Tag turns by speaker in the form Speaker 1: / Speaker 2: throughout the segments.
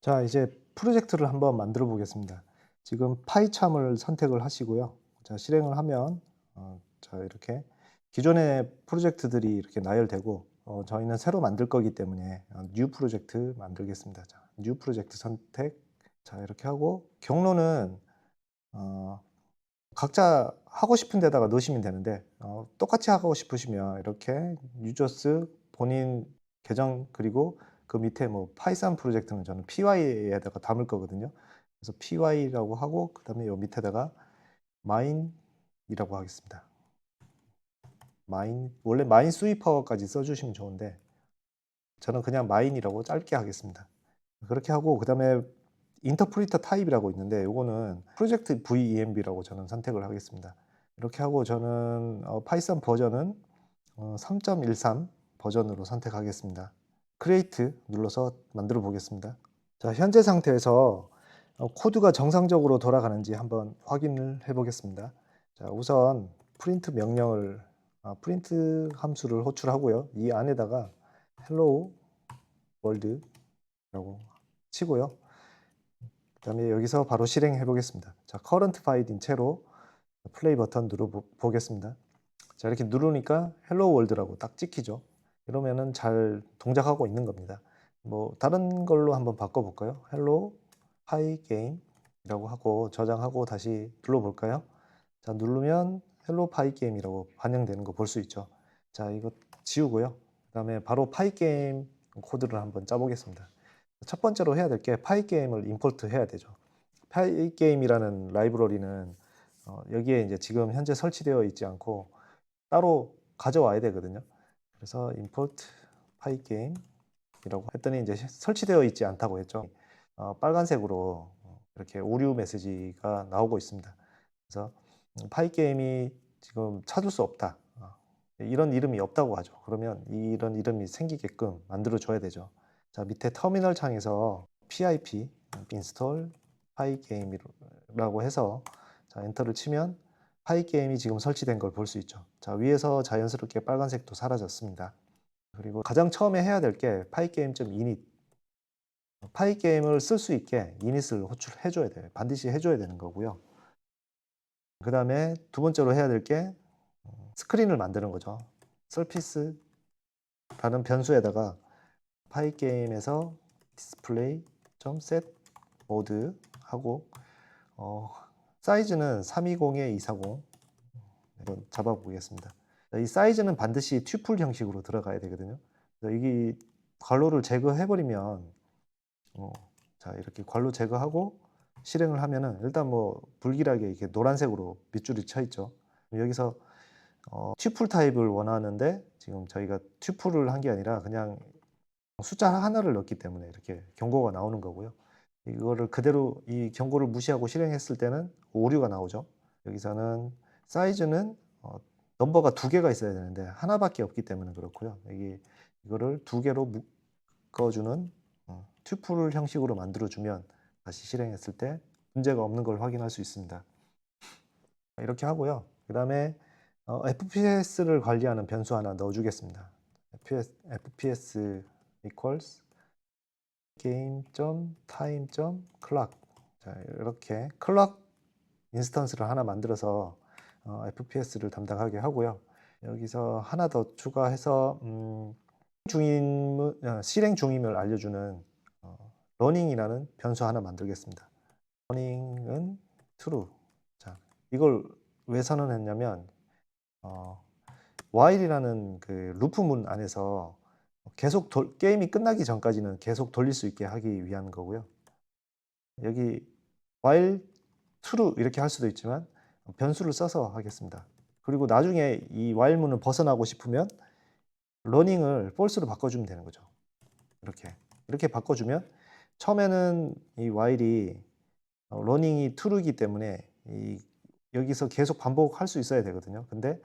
Speaker 1: 자, 이제 프로젝트를 한번 만들어 보겠습니다. 지금 파이참을 선택을 하시고요. 자, 실행을 하면 어, 자, 이렇게 기존의 프로젝트들이 이렇게 나열되고 어, 저희는 새로 만들 거기 때문에 어, 뉴 프로젝트 만들겠습니다. 자, 뉴 프로젝트 선택. 자, 이렇게 하고 경로는 어, 각자 하고 싶은 데다가 넣으시면 되는데 어, 똑같이 하고 싶으시면 이렇게 유저스 본인 계정 그리고 그 밑에 뭐 파이썬 프로젝트는 저는 py에다가 담을 거거든요. 그래서 py라고 하고 그 다음에 요 밑에다가 mine이라고 하겠습니다. mine 원래 mine 스위퍼까지 써주시면 좋은데 저는 그냥 mine이라고 짧게 하겠습니다. 그렇게 하고 그 다음에 인터프리터 타입이라고 있는데 요거는 프로젝트 VEMB라고 저는 선택을 하겠습니다. 이렇게 하고 저는 어, 파이썬 버전은 어, 3.13 버전으로 선택하겠습니다. 크리에이트 눌러서 만들어 보겠습니다. 자, 현재 상태에서 어, 코드가 정상적으로 돌아가는지 한번 확인을 해 보겠습니다. 자, 우선 프린트 명령을 아, 프린트 함수를 호출하고요. 이 안에다가 hello world라고 치고요. 그다음에 여기서 바로 실행해 보겠습니다. 자, current 파일인 채로 플레이 버튼 누르 보겠습니다. 자, 이렇게 누르니까 hello world라고 딱 찍히죠. 이러면은 잘 동작하고 있는 겁니다. 뭐 다른 걸로 한번 바꿔 볼까요? hello hi game이라고 하고 저장하고 다시 눌러 볼까요? 자, 누르면 hello py game이라고 반영되는 거 볼 수 있죠. 자, 이거 지우고요. 그 다음에 바로 파이 게임 코드를 한번 짜 보겠습니다. 첫 번째로 해야 될 게 파이 게임을 임포트 해야 되죠. 파이 게임이라는 라이브러리는 어, 여기에 이제 지금 현재 설치되어 있지 않고 따로 가져와야 되거든요. 그래서 import 파이 게임이라고 했더니 이제 설치되어 있지 않다고 했죠. 어, 빨간색으로 이렇게 오류 메시지가 나오고 있습니다. 그래서 파이 게임이 지금 찾을 수 없다. 어, 이런 이름이 없다고 하죠. 그러면 이런 이름이 생기게끔 만들어 줘야 되죠. 자, 밑에 터미널 창에서 pip install 파이게임이라고 해서 자, 엔터를 치면 파이 게임이 지금 설치된 걸 볼 수 있죠. 자, 위에서 자연스럽게 빨간색도 사라졌습니다. 그리고 가장 처음에 해야 될 게 파이 게임.init 파이 게임을 쓸 수 있게 이닛을 호출해 줘야 돼요. 반드시 해 줘야 되는 거고요. 그 다음에 두 번째로 해야 될 게 스크린을 만드는 거죠. 서피스 라는 변수에다가 파이 게임에서 디스플레이 점 set 모드 하고 어, 사이즈는 320에 240 이건 잡아 보겠습니다. 이 사이즈는 반드시 튜플 형식으로 들어가야 되거든요. 여기 괄호를 제거해 버리면 어, 자 이렇게 괄호 제거하고 실행을 하면은 일단 뭐 불길하게 이렇게 노란색으로 밑줄이 쳐 있죠. 여기서 어, 튜플 타입을 원하는데 지금 저희가 튜플을 한 게 아니라 그냥 숫자 하나를 넣기 때문에 이렇게 경고가 나오는 거고요. 이거를 그대로 이 경고를 무시하고 실행했을 때는 오류가 나오죠. 여기서는 사이즈는 어, 넘버가 두 개가 있어야 되는데 하나밖에 없기 때문에 그렇고요. 여기 이거를 두 개로 묶어주는 어, 튜플 형식으로 만들어주면 다시 실행했을 때 문제가 없는 걸 확인할 수 있습니다. 이렇게 하고요. 그 다음에 어, FPS를 관리하는 변수 하나 넣어주겠습니다. FPS, FPS equals game.time.clock 자, 이렇게 클럭 인스턴스를 하나 만들어서 어, FPS를 담당하게 하고요. 여기서 하나 더 추가해서 음, 중임 어, 실행 중임을 알려주는 어, 러닝이라는 변수 하나 만들겠습니다. 러닝은 true. 자, 이걸 왜 선언했냐면 어, while이라는 그 루프문 안에서 계속 돌, 게임이 끝나기 전까지는 계속 돌릴 수 있게 하기 위한 거고요. 여기 while true 이렇게 할 수도 있지만 변수를 써서 하겠습니다. 그리고 나중에 이 while문을 벗어나고 싶으면 running을 false로 바꿔주면 되는 거죠. 이렇게 이렇게 바꿔주면 처음에는 이 while이 running이 true이기 때문에 이 여기서 계속 반복할 수 있어야 되거든요. 근데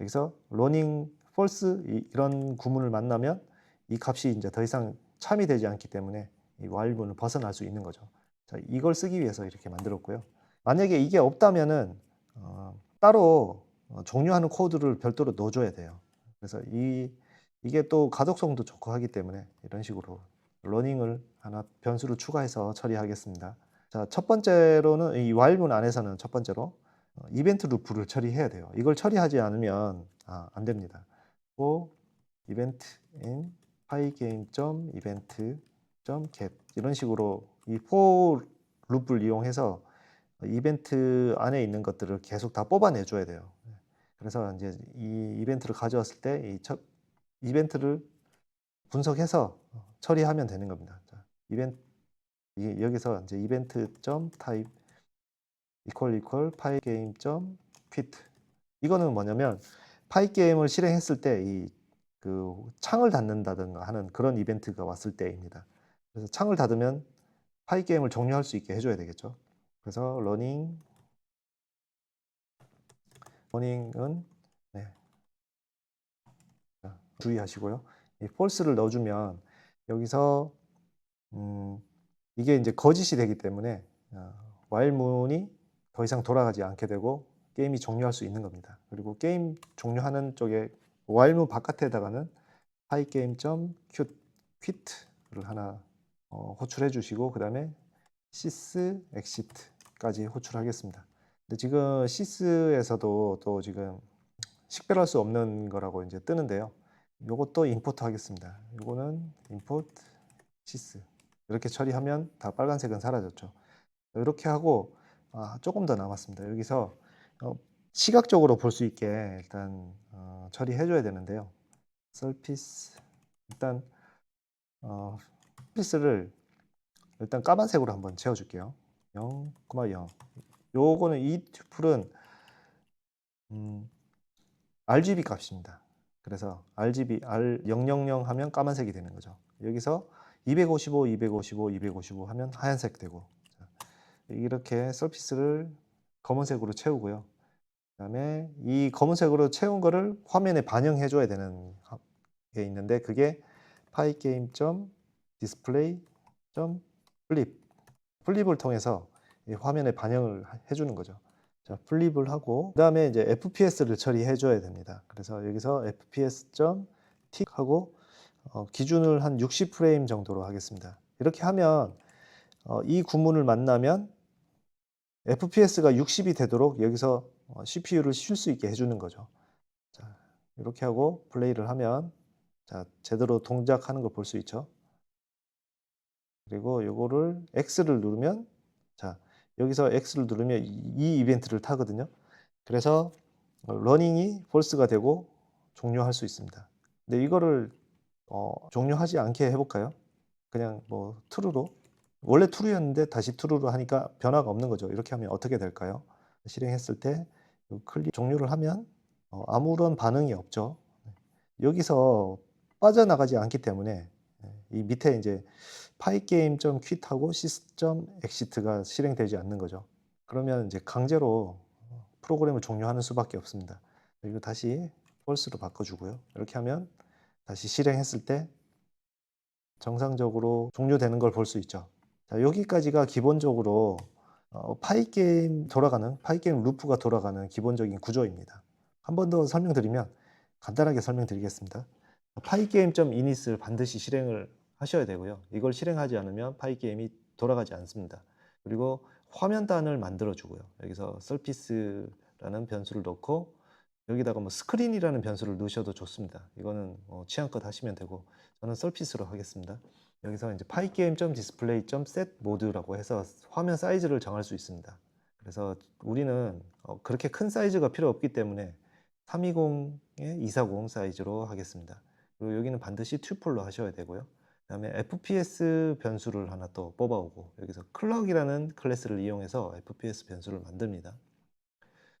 Speaker 1: 여기서 running false 이런 구문을 만나면 이 값이 이제 더 이상 참이 되지 않기 때문에 이 while문을 벗어날 수 있는 거죠. 자, 이걸 쓰기 위해서 이렇게 만들었고요. 만약에 이게 없다면은 어, 따로 어, 종료하는 코드를 별도로 넣어줘야 돼요. 그래서 이 이게 또 가독성도 좋고 하기 때문에 이런 식으로 러닝을 하나 변수를 추가해서 처리하겠습니다. 자, 첫 번째로는 이 while문 안에서는 첫 번째로 어, 이벤트 루프를 처리해야 돼요. 이걸 처리하지 않으면 아, 안 됩니다. For event in pygame.event.get 이런 식으로 이 for 룹을 이용해서 이벤트 안에 있는 것들을 계속 다 뽑아내 줘야 돼요. 그래서 이제 이 이벤트를 가져왔을 때이 이벤트를 분석해서 처리하면 되는 겁니다. 자, 이벤트 이- 여기서 이제 이벤트 점 타입 equal equal pygame 점 quit 이거는 뭐냐면 파이 게임을 실행했을 때 이 그 창을 닫는다든가 하는 그런 이벤트가 왔을 때입니다. 그래서 창을 닫으면 파이 게임을 종료할 수 있게 해줘야 되겠죠. 그래서 러닝 러닝은 네. 자, 주의하시고요. 이 false를 넣어주면 여기서 음, 이게 이제 거짓이 되기 때문에 어, while문이 더 이상 돌아가지 않게 되고 게임이 종료할 수 있는 겁니다. 그리고 게임 종료하는 쪽에 while문 바깥에다가는 pygame.quit를 하나 어, 호출해 주시고 그 다음에 sys exit까지 호출하겠습니다. 근데 지금 sys에서도 또 지금 식별할 수 없는 거라고 이제 뜨는데요. 요것도 임포트 하겠습니다. 요거는 import sys 이렇게 처리하면 다 빨간색은 사라졌죠. 이렇게 하고 아, 조금 더 남았습니다. 여기서 어, 시각적으로 볼 수 있게 일단 어, 처리해 줘야 되는데요. surface 일단 어, surface를 일단 까만색으로 한번 채워 줄게요. 0,0 요거는 이 튜플은 음, RGB 값입니다. 그래서 RGB R000 하면 까만색이 되는 거죠. 여기서 255, 255, 255 하면 하얀색 되고 자, 이렇게 서피스를 검은색으로 채우고요. 그 다음에 이 검은색으로 채운 거를 화면에 반영해 줘야 되는 게 있는데 그게 pygame.display.flip 플립을 통해서 이 화면에 반영을 해 주는 거죠. 자, 플립을 하고 그 다음에 이제 FPS를 처리해 줘야 됩니다. 그래서 여기서 fps.tick 하고 어, 기준을 한 60프레임 정도로 하겠습니다. 이렇게 하면 어, 이 구문을 만나면 FPS가 60이 되도록 여기서 어, CPU를 쉴 수 있게 해주는 거죠. 자, 이렇게 하고 플레이를 하면 자, 제대로 동작하는 걸 볼 수 있죠. 그리고 요거를 X를 누르면 자, 여기서 X를 누르면 이, 이 이벤트를 타거든요. 그래서 어, 러닝이 폴스가 되고 종료할 수 있습니다. 근데 이거를 어, 종료하지 않게 해볼까요? 그냥 뭐 true로 원래 true였는데 다시 true로 하니까 변화가 없는 거죠. 이렇게 하면 어떻게 될까요? 실행했을 때 클릭 종료를 하면 어, 아무런 반응이 없죠. 여기서 빠져나가지 않기 때문에 이 밑에 이제 pygame.quit하고 sys.exit가 실행되지 않는 거죠. 그러면 이제 강제로 프로그램을 종료하는 수밖에 없습니다. 그리고 다시 false로 바꿔주고요. 이렇게 하면 다시 실행했을 때 정상적으로 종료되는 걸 볼 수 있죠. 자, 여기까지가 기본적으로 어, 파이 게임 돌아가는 파이 게임 루프가 돌아가는 기본적인 구조입니다. 한 번 더 설명드리면 간단하게 설명드리겠습니다. 파이 게임.init을 반드시 실행을 하셔야 되고요. 이걸 실행하지 않으면 파이 게임이 돌아가지 않습니다. 그리고 화면단을 만들어 주고요. 여기서 surface라는 변수를 넣고 여기다가 뭐 스크린이라는 변수를 넣으셔도 좋습니다. 이거는 뭐 취향껏 하시면 되고 저는 surface로 하겠습니다. 여기서 이제 pygame.display.set 모드라고 해서 화면 사이즈를 정할 수 있습니다. 그래서 우리는 어, 그렇게 큰 사이즈가 필요 없기 때문에 320에 240 사이즈로 하겠습니다. 그리고 여기는 반드시 튜플로 하셔야 되고요. 그 다음에 FPS 변수를 하나 또 뽑아오고 여기서 클럭이라는 클래스를 이용해서 FPS 변수를 만듭니다.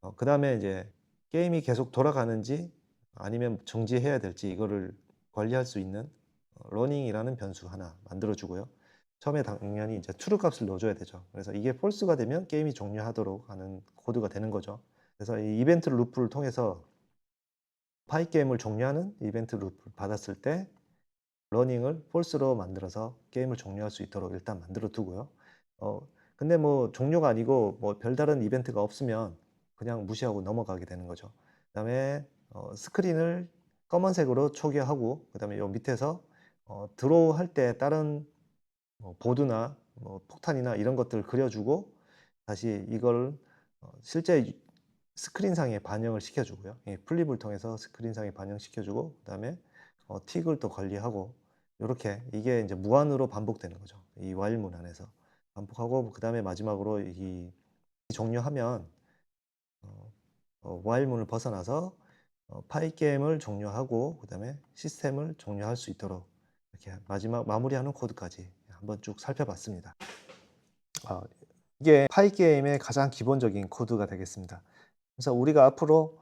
Speaker 1: 어, 그 다음에 이제 게임이 계속 돌아가는지 아니면 정지해야 될지 이거를 관리할 수 있는 러닝이라는 변수 하나 만들어 주고요. 처음에 당연히 이제 true 값을 넣어줘야 되죠. 그래서 이게 false가 되면 게임이 종료하도록 하는 코드가 되는 거죠. 그래서 이 이벤트 루프를 통해서 파이 게임을 종료하는 이벤트 루프를 받았을 때 러닝을 false로 만들어서 게임을 종료할 수 있도록 일단 만들어 두고요. 어, 근데 뭐 종료가 아니고 뭐 별다른 이벤트가 없으면 그냥 무시하고 넘어가게 되는 거죠. 그다음에 어, 스크린을 검은색으로 초기화하고 그다음에 요 밑에서 어, 드로우 할 때 다른 뭐 보드나 뭐 폭탄이나 이런 것들을 그려주고 다시 이걸 어, 실제 유- 스크린상에 반영을 시켜주고요. 이 플립을 통해서 스크린상에 반영시켜주고 그다음에 어, 틱을 또 관리하고 이렇게 이게 이제 무한으로 반복되는 거죠. 이 와일문 안에서 반복하고 그 다음에 마지막으로 이 종료하면 어, 어, 와일문을 벗어나서 어, 파이 게임을 종료하고 그 다음에 시스템을 종료할 수 있도록 이렇게 마지막 마무리하는 코드까지 한번 쭉 살펴봤습니다. 아, 이게 파이 게임의 가장 기본적인 코드가 되겠습니다. 그래서 우리가 앞으로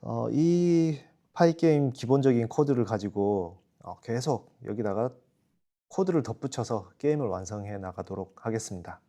Speaker 1: 어, 이 파이 게임 기본적인 코드를 가지고 어, 계속 여기다가 코드를 덧붙여서 게임을 완성해 나가도록 하겠습니다.